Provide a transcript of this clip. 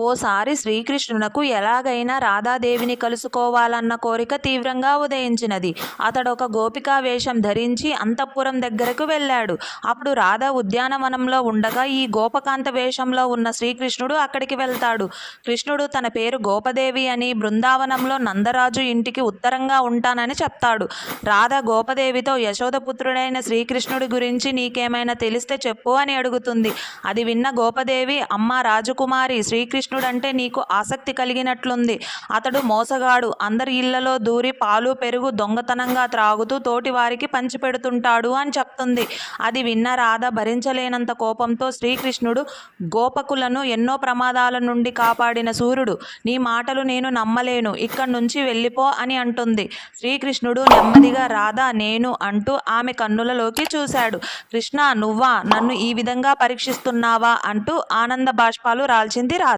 ఓసారి శ్రీకృష్ణునకు ఎలాగైనా రాధాదేవిని కలుసుకోవాలన్న కోరిక తీవ్రంగా ఉదయించినది. అతడొక గోపికా వేషం ధరించి అంతఃపురం దగ్గరకు వెళ్ళాడు. అప్పుడు రాధ ఉద్యానవనంలో ఉండగా ఈ గోపకాంత వేషంలో ఉన్న శ్రీకృష్ణుడు అక్కడికి వెళ్తాడు. కృష్ణుడు తన పేరు గోపదేవి అని బృందావనంలో నందరాజు ఇంటికి ఉత్తరంగా ఉంటానని చెప్తాడు. రాధ గోపదేవితో యశోదపుత్రుడైన శ్రీకృష్ణుడి గురించి నీకేమైనా తెలిస్తే చెప్పు అని అడుగుతుంది. అది విన్న గోపదేవి అమ్మ రాజకుమారి కృష్ణుడంటే నీకు ఆసక్తి కలిగినట్లుంది. అతడు మోసగాడు. అందరి ఇళ్ళలో దూరి పాలు పెరుగు దొంగతనంగా త్రాగుతూ తోటి వారికి పంచిపెడుతుంటాడు అని చెప్తుంది. అది విన్న రాధ భరించలేనంత కోపంతో శ్రీకృష్ణుడు గోపకులను ఎన్నో ప్రమాదాల నుండి కాపాడిన సూర్యుడు. నీ మాటలు నేను నమ్మలేను. ఇక్కడి నుంచి వెళ్ళిపో అని అంటుంది. శ్రీకృష్ణుడు నెమ్మదిగా రాధ నేను అంటూ ఆమె కన్నులలోకి చూశాడు. కృష్ణ నువ్వా? నన్ను ఈ విధంగా పరీక్షిస్తున్నావా? అంటూ ఆనంద బాష్పాలు రాల్చింది రాధ.